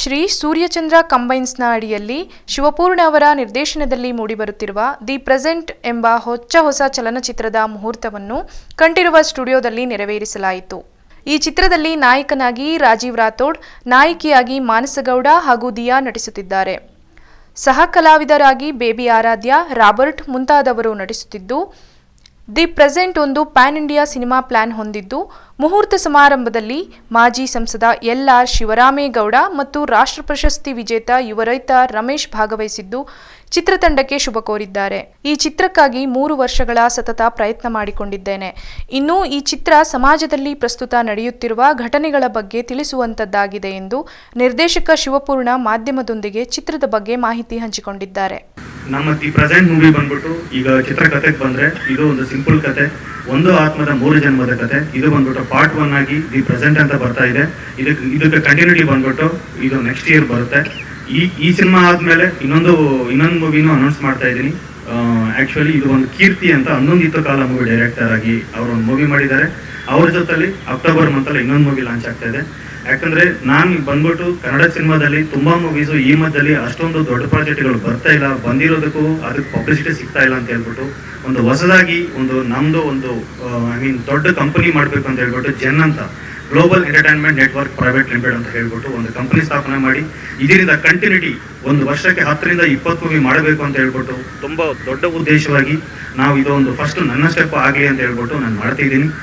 ಶ್ರೀ ಸೂರ್ಯಚಂದ್ರ ಕಂಬೈನ್ಸ್ನ ಅಡಿಯಲ್ಲಿ ಶಿವಪೂರ್ಣ ಅವರ ನಿರ್ದೇಶನದಲ್ಲಿ ಮೂಡಿಬರುತ್ತಿರುವ ದಿ ಪ್ರೆಸೆಂಟ್ ಎಂಬ ಹೊಚ್ಚ ಹೊಸ ಚಲನಚಿತ್ರದ ಮುಹೂರ್ತವನ್ನು ಕಂಠಿರುವ ಸ್ಟುಡಿಯೋದಲ್ಲಿ ನೆರವೇರಿಸಲಾಯಿತು. ಈ ಚಿತ್ರದಲ್ಲಿ ನಾಯಕನಾಗಿ ರಾಜೀವ್ ರಾಥೋಡ್, ನಾಯಕಿಯಾಗಿ ಮಾನಸಗೌಡ ಹಾಗೂ ದಿಯಾ ನಟಿಸುತ್ತಿದ್ದಾರೆ. ಸಹ ಕಲಾವಿದರಾಗಿ ಬೇಬಿ ಆರಾಧ್ಯ, ರಾಬರ್ಟ್ ಮುಂತಾದವರು ನಟಿಸುತ್ತಿದ್ದು ದಿ ಪ್ರೆಸೆಂಟ್ ಒಂದು ಪ್ಯಾನ್ ಇಂಡಿಯಾ ಸಿನಿಮಾ ಪ್ಲಾನ್ ಹೊಂದಿದ್ದು, ಮುಹೂರ್ತ ಸಮಾರಂಭದಲ್ಲಿ ಮಾಜಿ ಸಂಸದ ಎಲ್ ಆರ್ ಶಿವರಾಮೇಗೌಡ ಮತ್ತು ರಾಷ್ಟ್ರ ಪ್ರಶಸ್ತಿ ವಿಜೇತ ಯುವ ರೈತ ರಮೇಶ್ ಭಾಗವಹಿಸಿದ್ದು ಚಿತ್ರತಂಡಕ್ಕೆ ಶುಭ ಕೋರಿದ್ದಾರೆ. ಈ ಚಿತ್ರಕ್ಕಾಗಿ ಮೂರು ವರ್ಷಗಳ ಸತತ ಪ್ರಯತ್ನ ಮಾಡಿಕೊಂಡಿದ್ದೇನೆ. ಇನ್ನು ಈ ಚಿತ್ರ ಸಮಾಜದಲ್ಲಿ ಪ್ರಸ್ತುತ ನಡೆಯುತ್ತಿರುವ ಘಟನೆಗಳ ಬಗ್ಗೆ ತಿಳಿಸುವಂತದ್ದಾಗಿದೆ ಎಂದು ನಿರ್ದೇಶಕ ಶಿವಪೂರ್ಣ ಮಾಧ್ಯಮದೊಂದಿಗೆ ಚಿತ್ರದ ಬಗ್ಗೆ ಮಾಹಿತಿ ಹಂಚಿಕೊಂಡಿದ್ದಾರೆ. ನಮ್ಮ ದಿ ಪ್ರೆಸೆಂಟ್ ಮೂವಿ ಬಂದ್ಬಿಟ್ಟು ಈಗ ಚಿತ್ರಕಥೆಗೆ ಬಂದ್ರೆ ಇದು ಒಂದು ಸಿಂಪಲ್ ಕತೆ ಒಂದು ಆತ್ಮದ ಮೂರು ಜನ್ಮದ ಕತೆ ಇದು ಬಂದ್ಬಿಟ್ಟು ಪಾರ್ಟ್ ಒನ್ ಆಗಿ ದಿ ಪ್ರೆಸೆಂಟ್ ಅಂತ ಬರ್ತಾ ಇದೆ. ಇದಕ್ಕೆ ಇದಕ್ಕೆ ಕಂಟಿನ್ಯೂಟಿ ಬಂದ್ಬಿಟ್ಟು ಇದು ನೆಕ್ಸ್ಟ್ ಇಯರ್ ಬರುತ್ತೆ. ಈ ಈ ಸಿನಿಮಾ ಆದ್ಮೇಲೆ ಇನ್ನೊಂದು ಇನ್ನೊಂದು ಮೂವಿನೂ ಅನೌನ್ಸ್ ಮಾಡ್ತಾ ಇದ್ದೀನಿ. ಆಕ್ಚುಲಿ ಇದು ಒಂದು ಕೀರ್ತಿ ಅಂತ ಹನ್ನೊಂದಿತ್ತು ಕಾಲ ಮೂವಿ ಡೈರೆಕ್ಟರ್ ಆಗಿ ಅವರು ಒಂದು ಮೂವಿ ಮಾಡಿದ್ದಾರೆ. ಅವ್ರ ಜೊತೆಲಿ ಅಕ್ಟೋಬರ್ ಮಂತಲ್ಲಿ ಇನ್ನೊಂದು ಮೂವಿ ಲಾಂಚ್ ಆಗ್ತಾ ಇದೆ. ಯಾಕಂದ್ರೆ ನಾನು ಬಂದ್ಬಿಟ್ಟು ಕನ್ನಡ ಸಿನಿಮಾದಲ್ಲಿ ತುಂಬಾ ಮೂವೀಸು ಈ ಮಧ್ಯದಲ್ಲಿ ಅಷ್ಟೊಂದು ದೊಡ್ಡ ಪ್ರಾಜೆಕ್ಟ್ಗಳು ಬರ್ತಾ ಇಲ್ಲ, ಬಂದಿರೋದಕ್ಕೂ ಅದಕ್ಕೆ ಪಬ್ಲಿಸಿಟಿ ಸಿಗ್ತಾ ಇಲ್ಲ ಅಂತ ಹೇಳ್ಬಿಟ್ಟು ಒಂದು ಹೊಸದಾಗಿ ಒಂದು ನಮ್ದು ಒಂದು ಐ ಮೀನ್ ದೊಡ್ಡ ಕಂಪನಿ ಮಾಡ್ಬೇಕು ಅಂತ ಹೇಳ್ಬಿಟ್ಟು ಜನ್ ಅಂತ global entertainment network private limited ಅಂತ ಹೇಳ್ಬಿಟ್ಟು ಒಂದು ಕಂಪನಿ ಸ್ಥಾಪನೆ ಮಾಡಿ, ಇದರಿಂದ ಕಂಟಿನ್ಯೂಟಿ ಒಂದು ವರ್ಷಕ್ಕೆ ಹತ್ತರಿಂದ ಇಪ್ಪತ್ತು ಮೂವಿ ಮಾಡಬೇಕು ಅಂತ ಹೇಳ್ಬಿಟ್ಟು ತುಂಬ ದೊಡ್ಡ ಉದ್ದೇಶವಾಗಿ ನಾವು ಇದೊಂದು ಫಸ್ಟ್ ನನ್ನ ಸ್ಟೆಪ್ ಆಗಲಿ ಅಂತ ಹೇಳ್ಬಿಟ್ಟು ನಾನು ಮಾಡ್ತಾ ಇದ್ದೀನಿ.